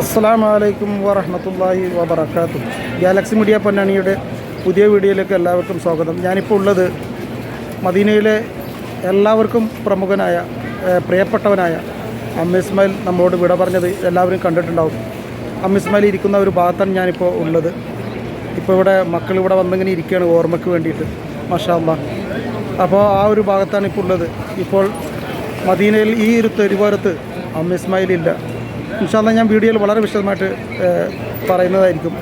അസ്സാം വലൈക്കും വറഹമത്തല്ലാഹി വബർക്കാത്തു ഗാലക്സി മീഡിയ പൊന്നാണിയുടെ പുതിയ വീഡിയോയിലേക്ക് എല്ലാവർക്കും സ്വാഗതം. ഞാനിപ്പോൾ ഉള്ളത് മദീനയിലെ എല്ലാവർക്കും പ്രമുഖനായ പ്രിയപ്പെട്ടവനായ അമ്മ ഇസ്മായിൽ നമ്മളോട് വിട പറഞ്ഞത് എല്ലാവരും കണ്ടിട്ടുണ്ടാവും. അമ്മ ഇസ്മായിൽ ഇരിക്കുന്ന ഒരു ഭാഗത്താണ് ഞാനിപ്പോൾ ഉള്ളത്. ഇപ്പോൾ ഇവിടെ മക്കൾ ഇവിടെ വന്നിങ്ങനെ ഇരിക്കുകയാണ് ഓർമ്മയ്ക്ക് വേണ്ടിയിട്ട്. മാഷാ അല്ലാ അപ്പോൾ ആ ഒരു ഭാഗത്താണ് ഇപ്പോൾ ഉള്ളത്. ഇപ്പോൾ മദീനയിൽ ഈ ഒരു തെരുവോരത്ത് അമ്മ ഇസ്മായിൽ ഇല്ല. ഇൻഷാല്ല ഞാൻ വീഡിയോയിൽ വളരെ വിശദമായിട്ട് പറയുന്നതായിരിക്കും.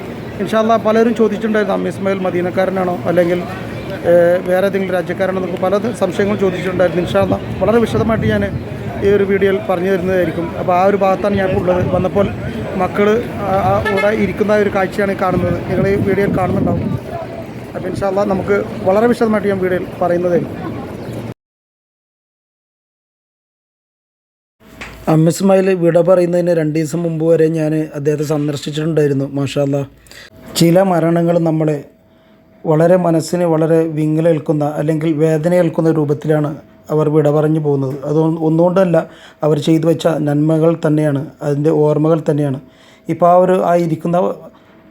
ഇൻഷാല്ല പലരും ചോദിച്ചിട്ടുണ്ടായിരുന്നു അമ്മ ഇസ്മായിൽ മദീനക്കാരനാണോ അല്ലെങ്കിൽ വേറെ ഏതെങ്കിലും രാജ്യക്കാരാണോ നമുക്ക് പല സംശയങ്ങളും ചോദിച്ചിട്ടുണ്ടായിരുന്നു. ഇൻഷാല്ല വളരെ വിശദമായിട്ട് ഞാൻ ഈ ഒരു വീഡിയോയിൽ പറഞ്ഞു തരുന്നതായിരിക്കും. അപ്പോൾ ആ ഒരു ഭാഗത്താണ് ഞാൻ ഉള്ളത്. വന്നപ്പോൾ മക്കൾ ഇവിടെ ഇരിക്കുന്ന ഒരു കാഴ്ചയാണ് കാണുന്നത്. നിങ്ങൾ ഈ വീഡിയോയിൽ കാണുന്നുണ്ടാവും. അപ്പോൾ ഇൻഷാല്ല നമുക്ക് വളരെ വിശദമായിട്ട് ഞാൻ വീഡിയോയിൽ പറയുന്നതായിരിക്കും. അമ്മിസ്മായിൽ വിട പറയുന്നതിന് രണ്ട് ദിവസം മുമ്പ് വരെ ഞാൻ അദ്ദേഹത്തെ സന്ദർശിച്ചിട്ടുണ്ടായിരുന്നു മാഷാല്ല. ചില മരണങ്ങൾ നമ്മളെ വളരെ മനസ്സിന് വളരെ വിങ്ങലേൽക്കുന്ന അല്ലെങ്കിൽ വേദനയേൽക്കുന്ന രൂപത്തിലാണ് അവർ വിട പറഞ്ഞു പോകുന്നത്. അത് ഒന്നുകൊണ്ടല്ല അവർ ചെയ്തു വെച്ച നന്മകൾ തന്നെയാണ് അതിന്റെ ഓർമ്മകൾ തന്നെയാണ്. ഇപ്പോൾ ആ ഒരു ആ ഇരിക്കുന്ന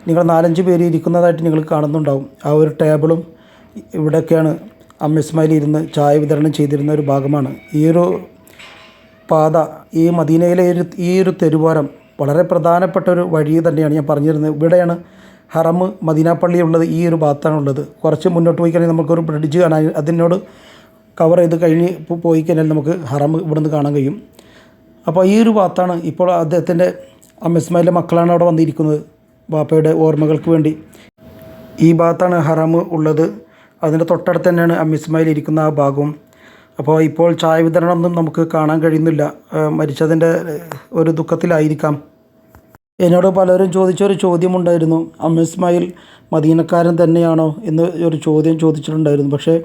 നിങ്ങൾ നാലഞ്ച് പേര് ഇരിക്കുന്നതായിട്ട് നിങ്ങൾ കാണുന്നുണ്ടാവും. ആ ഒരു ടേബിളും ഇവിടെയൊക്കെയാണ് അമ്മ ഇസ്മായിൽ ഇരുന്ന് ചായ വിതരണം ചെയ്തിരുന്ന ഒരു ഭാഗമാണ്. ഈ ഒരു പാത ഈ മദീനയിലെ ഒരു ഈ ഒരു തെരുവോരം വളരെ പ്രധാനപ്പെട്ട ഒരു വഴി തന്നെയാണ് ഞാൻ പറഞ്ഞിരുന്നത്. ഇവിടെയാണ് ഹറം മദീന പള്ളി ഉള്ളത് ഈ ഒരു ഭാഗത്താണ് ഉള്ളത്. കുറച്ച് മുന്നോട്ട് പോയി കഴിഞ്ഞാൽ നമുക്കൊരു ബ്രിഡ്ജ് കാണാൻ അതിനോട് കവർ ചെയ്ത് കഴിഞ്ഞ് പോയി കഴിഞ്ഞാൽ നമുക്ക് ഹറം ഇവിടുന്ന് കാണാൻ കഴിയും. അപ്പോൾ ഈ ഒരു ഭാഗത്താണ് ഇപ്പോൾ അദ്ദേഹത്തിന്റെ അമ്മസ്മയിലെ മക്കളാണ് അവിടെ വന്നിരിക്കുന്നത് ബാപ്പയുടെ ഓർമ്മകൾക്ക് വേണ്ടി. ഈ ഭാഗത്താണ് ഹറം ഉള്ളത്. അതിന്റെ തൊട്ടടുത്ത് തന്നെയാണ് അമ്മിസ്മയിൽ ഇരിക്കുന്ന ആ ഭാഗവും. അപ്പോൾ ഇപ്പോൾ ചായ വിതരണമൊന്നും നമുക്ക് കാണാൻ കഴിയുന്നില്ല. മരിച്ചതിന്റെ ഒരു ദുഃഖത്തിലായിരിക്കാം. എന്നോട് പലരും ചോദിച്ചൊരു ചോദ്യമുണ്ടായിരുന്നു. അമ്മ ഇസ്മായിൽ മദീനക്കാരൻ തന്നെയാണോ എന്ന് ഒരു ചോദ്യം ചോദിച്ചിട്ടുണ്ടായിരുന്നു. പക്ഷേ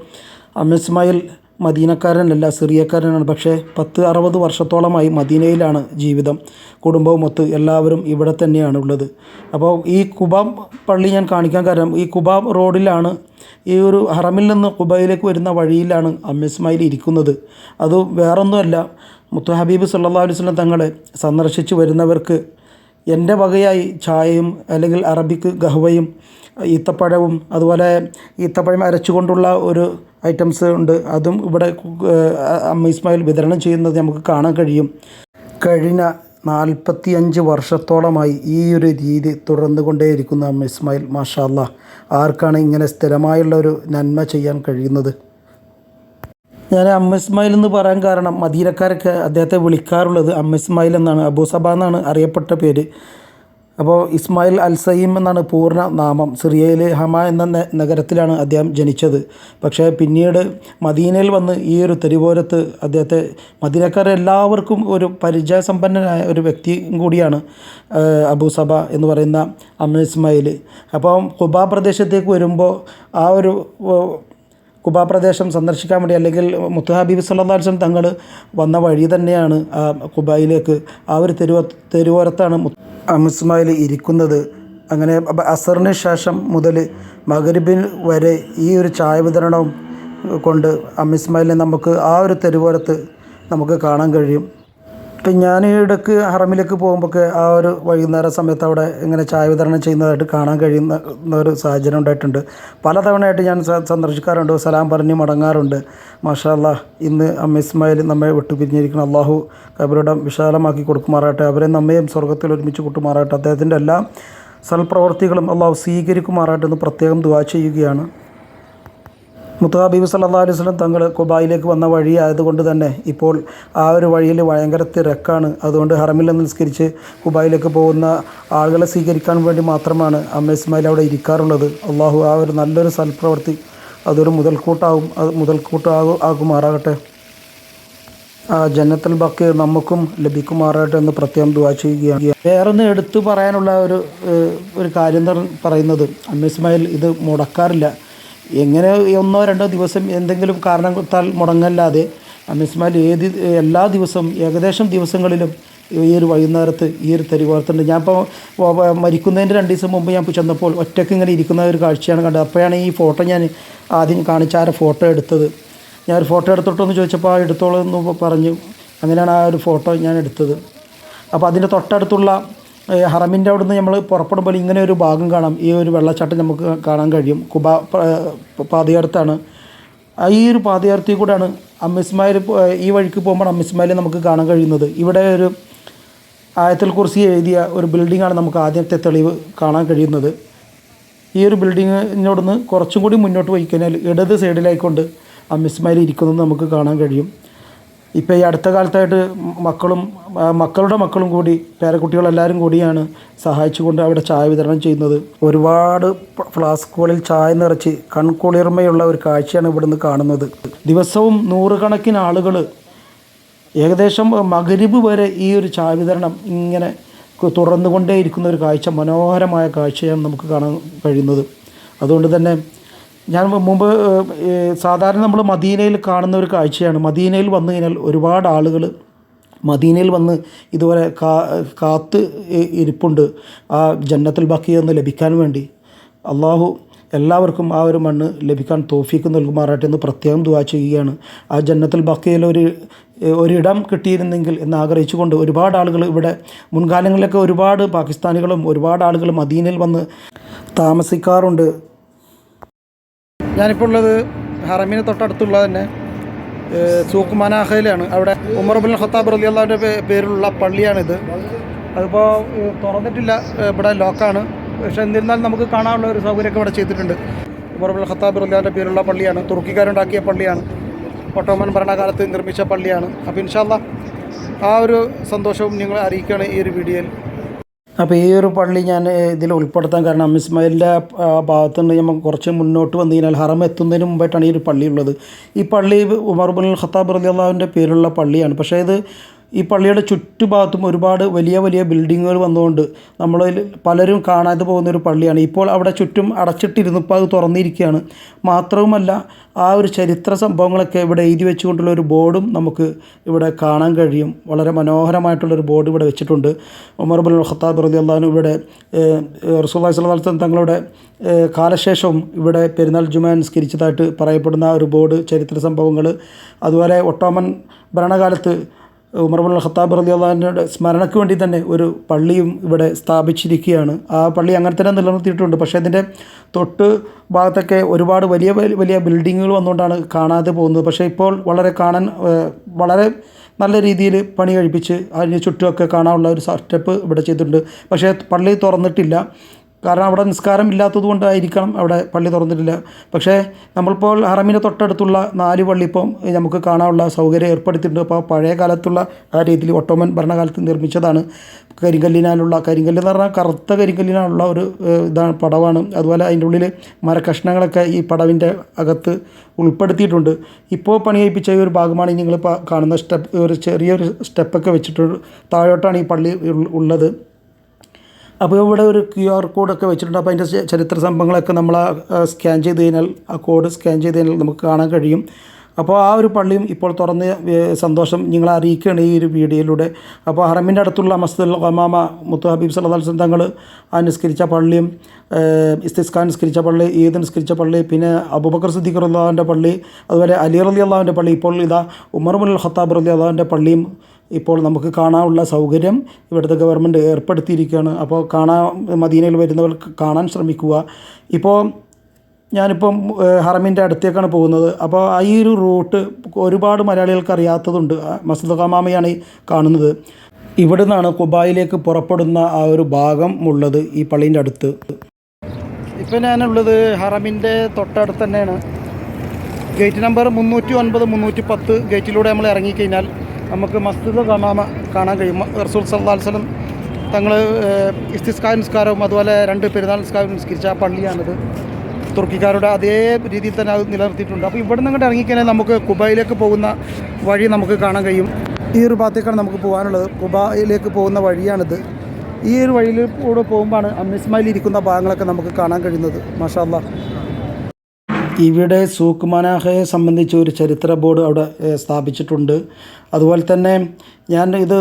അമ്മ ഇസ്മായിൽ മദീനക്കാരനല്ല സിറിയക്കാരനാണ്. പക്ഷേ പത്ത് അറുപത് വർഷത്തോളമായി മദീനയിലാണ് ജീവിതം. കുടുംബവും കുടുംബവുമൊത്ത് എല്ലാവരും ഇവിടെ തന്നെയാണ് ഉള്ളത്. അപ്പോൾ ഈ കുബ പള്ളി ഞാൻ കാണിക്കാൻ കാരണം ഈ കുബ റോഡിലാണ് ഈ ഒരു ഹറമിൽ നിന്ന് കുബയിലേക്ക് വരുന്ന വഴിയിലാണ് അമ്മസ്മായിൽ ഇരിക്കുന്നത്. അത് വേറൊന്നുമല്ല മുത്തു ഹബീബ് സല്ലാ അലുസ്ലം തങ്ങളെ സന്ദർശിച്ച് വരുന്നവർക്ക് എന്റെ വകയായി ചായയും അല്ലെങ്കിൽ അറബിക്ക് ഗഹവയും ഈത്തപ്പഴവും അതുപോലെ ഈത്തപ്പഴം അരച്ചുകൊണ്ടുള്ള ഒരു ഐറ്റംസ് ഉണ്ട്. അതും ഇവിടെ അമ്മ ഇസ്മായിൽ വിതരണം ചെയ്യുന്നത് നമുക്ക് കാണാൻ കഴിയും. കഴിഞ്ഞ നാൽപ്പത്തി അഞ്ച് വർഷത്തോളമായി ഈ ഒരു രീതി തുടർന്നു കൊണ്ടേയിരിക്കുന്നു അമ്മ ഇസ്മായിൽ മാഷാ അല്ലാ ആർക്കാണ് ഇങ്ങനെ സ്ഥിരമായുള്ള ഒരു നന്മ ചെയ്യാൻ കഴിയുന്നത്? ഞാൻ അമ്മ ഇസ്മായിൽ എന്ന് പറയാൻ കാരണം മദീനക്കാരൊക്കെ അദ്ദേഹത്തെ വിളിക്കാറുള്ളത് അമ്മ ഇസ്മായിൽ എന്നാണ് അബൂ സബ എന്നാണ് അറിയപ്പെട്ട പേര്. അപ്പോൾ ഇസ്മായിൽ അൽ സയീം എന്നാണ് പൂർണ നാമം. സിറിയയിലെ ഹമ എന്ന നഗരത്തിലാണ് അദ്ദേഹം ജനിച്ചത്. പക്ഷേ പിന്നീട് മദീനയിൽ വന്ന് ഈ ഒരു തെരുവോരത്ത് അദ്ദേഹത്തെ മദീനക്കാർ എല്ലാവർക്കും ഒരു പരിചയസമ്പന്നനായ ഒരു വ്യക്തി കൂടിയാണ് അബൂ സബ എന്ന് പറയുന്ന അമ്മ ഇസ്മായിൽ. അപ്പം കുബ പ്രദേശത്തേക്ക് വരുമ്പോൾ ആ ഒരു കുബ പ്രദേശം സന്ദർശിക്കാൻ വേണ്ടി അല്ലെങ്കിൽ മുത്തു ഹബീബ് അലൈഹി തങ്ങൾ വന്ന വഴി തന്നെയാണ് ആ കുബായിലേക്ക് ആ ഒരു തെരുവ തെരുവോരത്താണ് അമിസ്മായിൽ ഇരിക്കുന്നത്. അങ്ങനെ അസറിന് ശേഷം മുതൽ മകരിബിൻ വരെ ഈ ഒരു ചായ വിതരണവും കൊണ്ട് അമിസ്മായിലെ നമുക്ക് ആ ഒരു തെരുവോരത്ത് നമുക്ക് കാണാൻ കഴിയും. ഇപ്പം ഞാൻ ഇടയ്ക്ക് ഹറമിലേക്ക് പോകുമ്പോഴൊക്കെ ആ ഒരു വൈകുന്നേര സമയത്ത് അവിടെ ഇങ്ങനെ ചായ വിതരണം ചെയ്യുന്നതായിട്ട് കാണാൻ കഴിയുന്ന ഒരു സാഹചര്യം ഉണ്ടായിട്ടുണ്ട്. പലതവണയായിട്ട് ഞാൻ സന്ദർശിക്കാറുണ്ട് സലാം പറഞ്ഞ് മടങ്ങാറുണ്ട്. മാഷാല്ല ഇന്ന് അമ്മ ഇസ്മായിൽ നമ്മെ വിട്ടു പിരിഞ്ഞിരിക്കണം അള്ളാഹു കബറിടം വിശാലമാക്കി കൊടുക്കുമാറാട്ടെ അവരെ നമ്മയും സ്വർഗത്തിൽ ഒരുമിച്ച് കൂട്ടുമാറാട്ടെ അദ്ദേഹത്തിന്റെ എല്ലാ സൽപ്രവർത്തികളും അള്ളാഹു സ്വീകരിക്കുമാറാട്ടെ എന്ന് പ്രത്യേകം ദുവാ ചെയ്യുകയാണ്. മുത്തഹാബീബ് സല്ലാ അലൈഹി വസല്ലം തങ്ങൾ കുബായിലേക്ക് വന്ന വഴി ആയതുകൊണ്ട് തന്നെ ഇപ്പോൾ ആ ഒരു വഴിയിൽ ഭയങ്കര തിരക്കാണ്. അതുകൊണ്ട് ഹറമിൽ നിന്ന് നിസ്കരിച്ച് കുബായിലേക്ക് പോകുന്ന ആളുകളെ സ്വീകരിക്കാൻ വേണ്ടി മാത്രമാണ് അമ്മ ഇസ്മായിൽ അവിടെ ഇരിക്കാറുള്ളത്. അള്ളാഹു ആ ഒരു നല്ലൊരു സൽപ്രവൃത്തി അതൊരു മുതൽക്കൂട്ടാകും അത് മുതൽക്കൂട്ടാകും ആകുമാറാകട്ടെ. ആ ജന്നത്തുൽ ബക്ക് നമുക്കും ലഭിക്കുമാറാകട്ടെ എന്ന് പ്രത്യേകം ദുവാ ചെയ്യുകയാണ്. വേറൊന്ന് എടുത്തു പറയാനുള്ള ഒരു ഒരു കാര്യം പറയുന്നത് അമ്മ ഇസ്മായിൽ ഇത് മുടക്കാറില്ല. എങ്ങനെ ഒന്നോ രണ്ടോ ദിവസം എന്തെങ്കിലും കാരണത്താൽ മുടങ്ങല്ലാതെ മിസ്മാൽ ഏത് എല്ലാ ദിവസവും ഏകദേശം ദിവസങ്ങളിലും ഈ ഒരു വൈകുന്നേരത്ത് ഈ ഒരു തെരുവ് ഞാൻ ഇപ്പോൾ മരിക്കുന്നതിന്റെ രണ്ട് ദിവസം മുമ്പ് ഞാൻ ചെന്നപ്പോൾ ഒറ്റയ്ക്ക് ഇങ്ങനെ ഇരിക്കുന്ന ഒരു കാഴ്ചയാണ് കണ്ടത്. അപ്പോഴാണ് ഈ ഫോട്ടോ ഞാൻ ആദ്യം കാണിച്ച ആ ഫോട്ടോ എടുത്തത്. ഞാൻ ഒരു ഫോട്ടോ എടുത്തോട്ടെന്ന് ചോദിച്ചപ്പോൾ ആ എടുത്തോളൂ എന്ന് പറഞ്ഞു അങ്ങനെയാണ് ആ ഒരു ഫോട്ടോ ഞാൻ എടുത്തത്. അപ്പോൾ അതിന്റെ തൊട്ടടുത്തുള്ള ഹറമിന്റെ അവിടെ നിന്ന് നമ്മൾ പുറപ്പെടുമ്പോൾ ഇങ്ങനെ ഒരു ഭാഗം കാണാം. ഈ ഒരു വെള്ളച്ചാട്ടം നമുക്ക് കാണാൻ കഴിയും. കുബ പാതയോരത്താണ് ഈ ഒരു പാതയോരത്തിൽ കൂടെയാണ് അമ്മിസ്മായിൽ ഈ വഴിക്ക് പോകുമ്പോൾ അമ്മിസ്മായിൽ നമുക്ക് കാണാൻ കഴിയുന്നത്. ഇവിടെ ഒരു ആയത്തിൽ കുറിച്ച് എഴുതിയ ഒരു ബിൽഡിങ്ങാണ് നമുക്ക് ആദ്യത്തെ തെളിവ് കാണാൻ കഴിയുന്നത്. ഈ ഒരു ബിൽഡിങ്ങിനോടൊന്ന് കുറച്ചും കൂടി മുന്നോട്ട് പോയി കഴിഞ്ഞാൽ ഇടത് സൈഡിലായിക്കൊണ്ട് അമ്മിസ്മായിൽ ഇരിക്കുന്നത് നമുക്ക് കാണാൻ കഴിയും. ഇപ്പോൾ ഈ അടുത്ത കാലത്തായിട്ട് മക്കളും മക്കളുടെ മക്കളും കൂടി പേരക്കുട്ടികളെല്ലാവരും കൂടിയാണ് സഹായിച്ചുകൊണ്ട് അവിടെ ചായ വിതരണം ചെയ്യുന്നത്. ഒരുപാട് ഫ്ലാസ്കുകളിൽ ചായ നിറച്ച് കൺകുളിർമയുള്ള ഒരു കാഴ്ചയാണ് ഇവിടുന്ന് കാണുന്നത്. ദിവസവും നൂറുകണക്കിന് ആളുകൾ ഏകദേശം മകരിബ് വരെ ഈ ഒരു ചായ വിതരണം ഇങ്ങനെ തുറന്നുകൊണ്ടേയിരിക്കുന്ന ഒരു കാഴ്ച മനോഹരമായ കാഴ്ചയാണ് നമുക്ക് കാണാൻ കഴിയുന്നത്. അതുകൊണ്ട് തന്നെ ഞാൻ മുമ്പ് സാധാരണ നമ്മൾ മദീനയിൽ കാണുന്ന ഒരു കാഴ്ചയാണ്. മദീനയിൽ വന്നു കഴിഞ്ഞാൽ ഒരുപാട് ആളുകൾ മദീനയിൽ വന്ന് ഇതുപോലെ കാ കാത്ത് ഇരിപ്പുണ്ട്. ആ ജന്നത്തിൽ ബാക്കി എന്ന് ലഭിക്കാൻ വേണ്ടി. അള്ളാഹു എല്ലാവർക്കും ആ ഒരു മണ്ണ് ലഭിക്കാൻ തോഫീക്ക് നൽകുമാറാട്ടെ എന്ന് പ്രത്യേകം ദുവാ ചെയ്യുകയാണ്. ആ ജന്നത്തിൽ ബക്കയിൽ ഒരു ഒരിടം കിട്ടിയിരുന്നെങ്കിൽ എന്ന് ആഗ്രഹിച്ചുകൊണ്ട് ഒരുപാട് ആളുകൾ ഇവിടെ മുൻകാലങ്ങളിലൊക്കെ ഒരുപാട് പാകിസ്ഥാനികളും ഒരുപാട് ആളുകൾ മദീനയിൽ വന്ന് താമസിക്കാറുണ്ട്. ഞാനിപ്പോൾ ഉള്ളത് ഹറമിന് തൊട്ടടുത്തുള്ള തന്നെ സൂഖ് മനാഹയിലാണ് അവിടെ ഉമർ ബിൻ ഖത്താബ് റലി അള്ളാഹുവിന്റെ പേരിലുള്ള പള്ളിയാണിത്. അതിപ്പോൾ തുറന്നിട്ടില്ല. ഇവിടെ ലോക്കാണ്. പക്ഷേ എന്നിരുന്നാലും നമുക്ക് കാണാനുള്ള ഒരു സൗകര്യമൊക്കെ ഇവിടെ ചെയ്തിട്ടുണ്ട്. ഉമർ ബിൻ ഖത്താബ് റലിയാന്റെ പേരിലുള്ള പള്ളിയാണ്. തുർക്കിക്കാരുണ്ടാക്കിയ പള്ളിയാണ്. ഒട്ടോമൻ ഭരണകാലത്ത് നിർമ്മിച്ച പള്ളിയാണ്. അപ്പോൾ ഇൻഷാല്ല ആ ഒരു സന്തോഷവും നിങ്ങൾ അറിയിക്കുകയാണ് ഈ ഒരു വീഡിയോയിൽ. അപ്പോൾ ഈ ഒരു പള്ളി ഞാൻ ഇതിൽ ഉൾപ്പെടുത്താൻ കാരണം അമ്മിസ്മയിലിന്റെ ഭാഗത്ത് നിന്ന് നമ്മൾ കുറച്ച് മുന്നോട്ട് വന്നു കഴിഞ്ഞാൽ ഹറം എത്തുന്നതിന് മുമ്പായിട്ടാണ് ഈ ഒരു പള്ളി ഉള്ളത്. ഈ പള്ളി ഉമർബുൽ ഖത്താബ് റലി അള്ളാഹുവിന്റെ പേരുള്ള പള്ളിയാണ്. പക്ഷേ ഇത് ഈ പള്ളിയുടെ ചുറ്റുഭാഗത്തും ഒരുപാട് വലിയ വലിയ ബിൽഡിങ്ങുകൾ വന്നുകൊണ്ട് നമ്മൾ പലരും കാണാതെ പോകുന്ന ഒരു പള്ളിയാണ്. ഇപ്പോൾ അവിടെ ചുറ്റും അടച്ചിട്ടിരുന്നു ഇപ്പോൾ അത് തുറന്നിരിക്കുകയാണ്. മാത്രവുമല്ല ആ ഒരു ചരിത്ര സംഭവങ്ങളൊക്കെ ഇവിടെ എഴുതി വെച്ചുകൊണ്ടുള്ള ഒരു ബോർഡും നമുക്ക് ഇവിടെ കാണാൻ കഴിയും. വളരെ മനോഹരമായിട്ടുള്ളൊരു ബോർഡ് ഇവിടെ വെച്ചിട്ടുണ്ട്. ഉമർ ബുൽ ഖത്താബ് റതി അള്ളഹാനു ഇവിടെ റസൂല്ലാ സ്വലാം തങ്ങളുടെ കാലശേഷവും ഇവിടെ പെരുന്നാൾ ജുമാൻ നിസ്കരിച്ചതായിട്ട് പറയപ്പെടുന്ന ഒരു ബോർഡ് ചരിത്ര സംഭവങ്ങൾ. അതുപോലെ ഒട്ടോമൻ ഭരണകാലത്ത് ഉമർ ബുൽ ഖത്താബ് റലി അള്ളഹാന്റെ സ്മരണയ്ക്ക് വേണ്ടി തന്നെ ഒരു പള്ളിയും ഇവിടെ സ്ഥാപിച്ചിരിക്കുകയാണ്. ആ പള്ളി അങ്ങനെ തന്നെ നിലനിർത്തിയിട്ടുണ്ട്. പക്ഷേ അതിന്റെ തൊട്ട് ഭാഗത്തൊക്കെ ഒരുപാട് വലിയ വലിയ ബിൽഡിങ്ങുകൾ വന്നുകൊണ്ടാണ് കാണാതെ പോകുന്നത്. പക്ഷേ ഇപ്പോൾ വളരെ കാണാൻ വളരെ നല്ല രീതിയിൽ പണി കഴിപ്പിച്ച് അതിന് ചുറ്റുമൊക്കെ കാണാനുള്ള ഒരു സ്റ്റെപ്പ് ഇവിടെ ചെയ്തിട്ടുണ്ട്. പക്ഷേ പള്ളി തുറന്നിട്ടില്ല. കാരണം അവിടെ നിസ്കാരം ഇല്ലാത്തത് കൊണ്ടായിരിക്കണം അവിടെ പള്ളി തുറന്നിട്ടില്ല. പക്ഷേ നമ്മളിപ്പോൾ ഹറമിന് തൊട്ടടുത്തുള്ള നാല് പള്ളി ഇപ്പം നമുക്ക് കാണാനുള്ള സൗകര്യം ഏർപ്പെടുത്തിയിട്ടുണ്ട്. അപ്പോൾ പഴയ കാലത്തുള്ള ആ രീതിയിൽ ഒട്ടോമൻ ഭരണകാലത്ത് നിർമ്മിച്ചതാണ്. കരിങ്കല്ലിനാലുള്ള കരിങ്കല്ല് എന്ന് പറഞ്ഞാൽ കറുത്ത കരിങ്കല്ലിനാലുള്ള ഒരു ഇതാണ് പടവാണ്. അതുപോലെ അതിന്റെ ഉള്ളിൽ മരക്കഷ്ണങ്ങളൊക്കെ ഈ പടവിന്റെ അകത്ത് ഉൾപ്പെടുത്തിയിട്ടുണ്ട്. ഇപ്പോൾ പണി കഴിപ്പിച്ച ഈ ഒരു ഭാഗമാണ് നിങ്ങളിപ്പോൾ കാണുന്ന സ്റ്റെപ്പ് ഒരു ചെറിയൊരു സ്റ്റെപ്പൊക്കെ വെച്ചിട്ട് താഴോട്ടാണ് ഈ പള്ളി ഉള്ളത്. അപ്പോൾ ഇവിടെ ഒരു ക്യു ആർ കോഡൊക്കെ വെച്ചിട്ടുണ്ട്. അപ്പോൾ അതിന്റെ ചരിത്ര സംഭവങ്ങളൊക്കെ നമ്മൾ സ്കാൻ ചെയ്ത് കഴിഞ്ഞാൽ ആ കോഡ് സ്കാൻ ചെയ്ത് കഴിഞ്ഞാൽ നമുക്ക് കാണാൻ കഴിയും. അപ്പോൾ ആ ഒരു പള്ളിയും ഇപ്പോൾ തുറന്ന് സന്തോഷം നിങ്ങളെ അറിയിക്കുകയാണ് ഈ ഒരു വീഡിയോയിലൂടെ. അപ്പോൾ ഹറമിന്റെ അടുത്തുള്ള മസ്ജിദുൽ ഖമാമ മുത്തു ഹബീബ് സല്ലാസ് തങ്ങൾ അനുസ്കരിച്ച നിസ്കരിച്ച പള്ളിയും ഇസ്തിസ്ഖാൻ നിസ്കരിച്ച പള്ളി ഈദ് നിസ്കരിച്ച പള്ളി പിന്നെ അബുബക്കർ സിദ്ദീഖ് റല്ലാവിന്റെ പള്ളി അതുപോലെ അലി റലി അള്ളാഹുവിന്റെ പള്ളി ഇപ്പോൾ ഇതാ ഉമർ മുൽ ഖത്താബ് റലി അള്ളാഹുവിന്റെ പള്ളിയും ഇപ്പോൾ നമുക്ക് കാണാനുള്ള സൗകര്യം ഇവിടുത്തെ ഗവൺമെന്റ് ഏർപ്പെടുത്തിയിരിക്കുകയാണ്. അപ്പോൾ കാണാൻ മദീനയിൽ വരുന്നവർക്ക് കാണാൻ ശ്രമിക്കുക. ഇപ്പോൾ ഞാനിപ്പം ഹറമിന്റെ അടുത്തേക്കാണ് പോകുന്നത്. അപ്പോൾ ആ ഈ ഒരു റൂട്ട് ഒരുപാട് മലയാളികൾക്ക് അറിയാത്തതുണ്ട്. ആ ഖമാമയാണ് കാണുന്നത്. ഇവിടെ നിന്നാണ് കുബായിലേക്ക് പുറപ്പെടുന്ന ആ ഒരു ഭാഗം ഉള്ളത് ഈ പള്ളീന്റെ അടുത്ത്. ഇപ്പം ഞാനുള്ളത് ഹറമിന്റെ തൊട്ടടുത്ത് തന്നെയാണ്. ഗേറ്റ് നമ്പർ മുന്നൂറ്റി ഒൻപത് മുന്നൂറ്റി പത്ത് ഗേറ്റിലൂടെ നമ്മൾ ഇറങ്ങിക്കഴിഞ്ഞാൽ നമുക്ക് മസ്ജിദ് കാണാൻ കാണാൻ കഴിയും. റസൂൽ സല്ലാ വസ്ലം തങ്ങൾ ഇസ്തിസ്കാ നിസ്കാരവും അതുപോലെ രണ്ട് പെരുന്നാൾ നിസ്കാരം നിസ്കരിച്ച ആ പള്ളിയാണിത്. തുർക്കിക്കാരുടെ അതേ രീതിയിൽ തന്നെ അത് നിലനിർത്തിയിട്ടുണ്ട്. അപ്പോൾ ഇവിടെ നിന്ന് ഇങ്ങോട്ട് ഇറങ്ങിക്കഴിഞ്ഞാൽ നമുക്ക് കുബയിലേക്ക് പോകുന്ന വഴി നമുക്ക് കാണാൻ കഴിയും. ഈ ഒരു ഭാഗത്തേക്കാണ് നമുക്ക് പോകാനുള്ളത്. കുബയിലേക്ക് പോകുന്ന വഴിയാണിത്. ഈ ഒരു വഴിയിൽ കൂടെ പോകുമ്പോഴാണ് അമ്മിസ്മയിൽ ഇരിക്കുന്ന ഭാഗങ്ങളൊക്കെ നമുക്ക് കാണാൻ കഴിയുന്നത്. മാഷാ അല്ലാ ഇവിടെ സൂക്ക് മനാഹയെ സംബന്ധിച്ച് ഒരു ചരിത്ര ബോർഡ് അവിടെ സ്ഥാപിച്ചിട്ടുണ്ട്. അതുപോലെ തന്നെ ഞാൻ ഇത്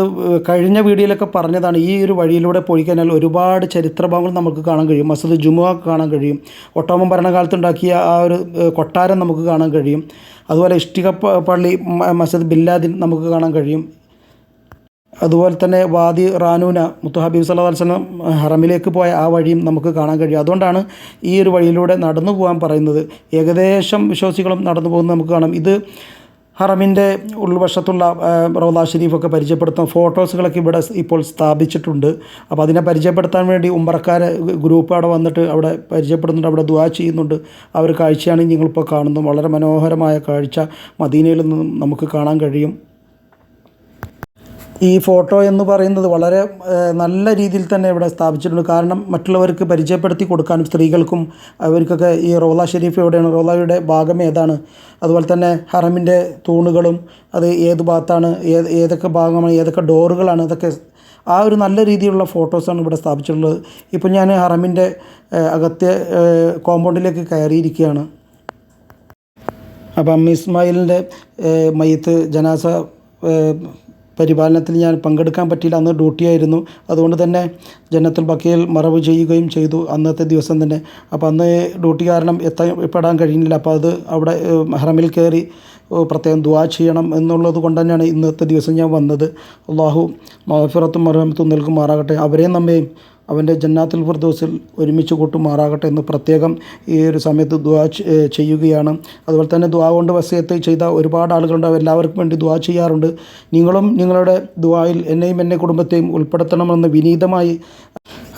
കഴിഞ്ഞ വീഡിയോയിലൊക്കെ പറഞ്ഞതാണ് ഈ ഒരു വഴിയിലൂടെ പോയി കഴിഞ്ഞാൽ ഒരുപാട് ചരിത്ര ഭാഗങ്ങൾ നമുക്ക് കാണാൻ കഴിയും. മസ്ജിദ് ജുമുഅ കാണാൻ കഴിയും. ഒട്ടോമൻ ഭരണകാലത്തണ്ടാക്കിയ ആ ഒരു കൊട്ടാരം നമുക്ക് കാണാൻ കഴിയും. അതുപോലെ ഇഷ്ടിക പള്ളി മസദ് ബില്ലാദിൻ നമുക്ക് കാണാൻ കഴിയും. അതുപോലെ തന്നെ വാദി റാനൂന മുത്തുഹബീബ് സല്ലാ വസ്ലം ഹറമിലേക്ക് പോയ ആ വഴിയും നമുക്ക് കാണാൻ കഴിയും. അതുകൊണ്ടാണ് ഈ ഒരു വഴിയിലൂടെ നടന്നു പോകാൻ പറയുന്നത്. ഏകദേശം വിശ്വാസികളും നടന്നു പോകുന്നത് നമുക്ക് കാണാം. ഇത് ഹറമിന്റെ ഉൾവശത്തുള്ള റൗദ ഷരീഫൊക്കെ പരിചയപ്പെടുത്തുന്ന ഫോട്ടോസുകളൊക്കെ ഇവിടെ ഇപ്പോൾ സ്ഥാപിച്ചിട്ടുണ്ട്. അപ്പോൾ അതിനെ പരിചയപ്പെടുത്താൻ വേണ്ടി ഉമ്പറക്കാരെ ഗ്രൂപ്പ് അവിടെ വന്നിട്ട് അവിടെ പരിചയപ്പെടുന്നുണ്ട്. അവിടെ ദുവാ ചെയ്യുന്നുണ്ട്. ആ ഒരു കാഴ്ചയാണ് നിങ്ങളിപ്പോൾ കാണുന്നത്. വളരെ മനോഹരമായ കാഴ്ച മദീനയിൽ നിന്നും നമുക്ക് കാണാൻ കഴിയും. ഈ ഫോട്ടോ എന്ന് പറയുന്നത് വളരെ നല്ല രീതിയിൽ തന്നെ ഇവിടെ സ്ഥാപിച്ചിട്ടുണ്ട്. കാരണം മറ്റുള്ളവർക്ക് പരിചയപ്പെടുത്തി കൊടുക്കാനും സ്ത്രീകൾക്കും അവർക്കൊക്കെ ഈ റോള ഷെരീഫ് എവിടെയാണ്? റോളയുടെ ഭാഗം ഏതാണ്? അതുപോലെ തന്നെ ഹറമിന്റെ തൂണുകളും അത് ഏത് ഭാഗത്താണ്? ഏത് ഏതൊക്കെ ഭാഗമാണ്? ഏതൊക്കെ ഡോറുകളാണ്? ഇതൊക്കെ ആ ഒരു നല്ല രീതിയിലുള്ള ഫോട്ടോസാണ് ഇവിടെ സ്ഥാപിച്ചിട്ടുള്ളത്. ഇപ്പോൾ ഞാൻ ഹറമിന്റെ അകത്തെ കോമ്പൗണ്ടിലേക്ക് കയറിയിരിക്കുകയാണ്. അപ്പം ഇസ്മായിലിന്റെ ഏഹ്, മയ്യത്ത് ജനാസ പരിപാലനത്തിൽ ഞാൻ പങ്കെടുക്കാൻ പറ്റിയില്ല. അന്ന് ഡ്യൂട്ടിയായിരുന്നു അതുകൊണ്ട് തന്നെ ജന്നത്തുൽ ബക്കയിൽ മറവ് ചെയ്യുകയും ചെയ്തു അന്നത്തെ ദിവസം തന്നെ. അപ്പോൾ അന്ന് ഡ്യൂട്ടി കാരണം എത്തപ്പെടാൻ കഴിയുന്നില്ല. അപ്പോൾ അത് അവിടെ ഹറമിൽ കയറി പ്രത്യേകം ദുവാ ചെയ്യണം എന്നുള്ളത് കൊണ്ട് തന്നെയാണ് ഇന്നത്തെ ദിവസം ഞാൻ വന്നത്. അള്ളാഹു മഹഫിറത്തും മറഹമത്തും നൽകുമാറാകട്ടെ. അവരെയും നമ്മയും അവന്റെ ജന്നാത്തുൽ ഫിർദൗസിൽ ഒരുമിച്ച് കൂട്ടുമാറാകട്ടെ എന്ന് പ്രത്യേകം ഈ ഒരു സമയത്ത് ദുആ ചെയ്യുകയാണ്. അതുപോലെ തന്നെ ദ്വാ കൊണ്ട് വസയത്ത് ചെയ്ത ഒരുപാട് ആളുകളുണ്ട്. എല്ലാവർക്കും വേണ്ടി ദ്വാ ചെയ്യാറുണ്ട്. നിങ്ങളും നിങ്ങളുടെ ദ്വായിൽ എന്നെയും എന്റെ കുടുംബത്തെയും ഉൾപ്പെടുത്തണമെന്ന് വിനീതമായി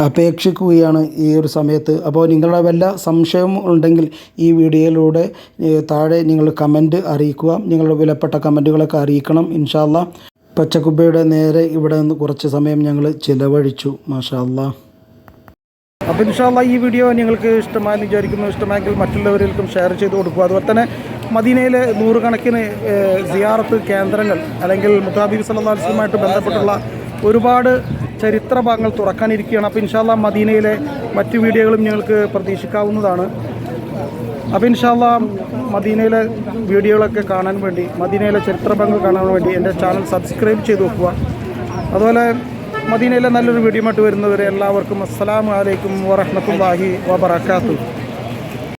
അപേക്ഷിക്കുകയാണ് ഈ ഒരു സമയത്ത്. അപ്പോൾ നിങ്ങളുടെ വല്ല സംശയവും ഉണ്ടെങ്കിൽ ഈ വീഡിയോയിലൂടെ താഴെ നിങ്ങൾ കമന്റ് അറിയിക്കുക. നിങ്ങളുടെ വിലപ്പെട്ട കമന്റുകളൊക്കെ അറിയിക്കണം ഇൻഷാല്ല പച്ചക്കുബയുടെ നേരെ ഇവിടെ നിന്ന് കുറച്ച് സമയം ഞങ്ങൾ ചിലവഴിച്ചു. മാഷാ അല്ലാ. അപ്പോൾ ഇൻഷാല്ല ഈ വീഡിയോ നിങ്ങൾക്ക് ഇഷ്ടമായെന്ന് വിചാരിക്കുന്നു. ഇഷ്ടമായെങ്കിൽ മറ്റുള്ളവരിലേക്കും ഷെയർ ചെയ്ത് കൊടുക്കുക. അതുപോലെ തന്നെ മദീനയിലെ നൂറുകണക്കിന് സിയാറത്ത് കേന്ദ്രങ്ങൾ അല്ലെങ്കിൽ മുത്താബീബ് സല്ലാ വസ്ലമായിട്ട് ബന്ധപ്പെട്ടുള്ള ഒരുപാട് ചരിത്ര ഭാഗങ്ങൾ തുറക്കാനിരിക്കുകയാണ്. അപ്പോൾ ഇൻഷാല്ല മദീനയിലെ മറ്റു വീഡിയോകളും ഞങ്ങൾക്ക് പ്രതീക്ഷിക്കാവുന്നതാണ്. അപ്പോൾ ഇൻഷാല്ല മദീനയിലെ വീഡിയോകളൊക്കെ കാണാൻ വേണ്ടി മദീനയിലെ ചരിത്ര ഭാഗങ്ങൾ കാണാൻ വേണ്ടി എന്റെ ചാനൽ സബ്സ്ക്രൈബ് ചെയ്ത് വെക്കുക. അതുപോലെ മദീനയിലെ നല്ലൊരു വീഡിയോ ആയിട്ട് വരുന്നവരെ എല്ലാവർക്കും അസ്സാം വലൈക്കും വറഹ്മത്തുള്ളാഹി വബറകാതുഹു.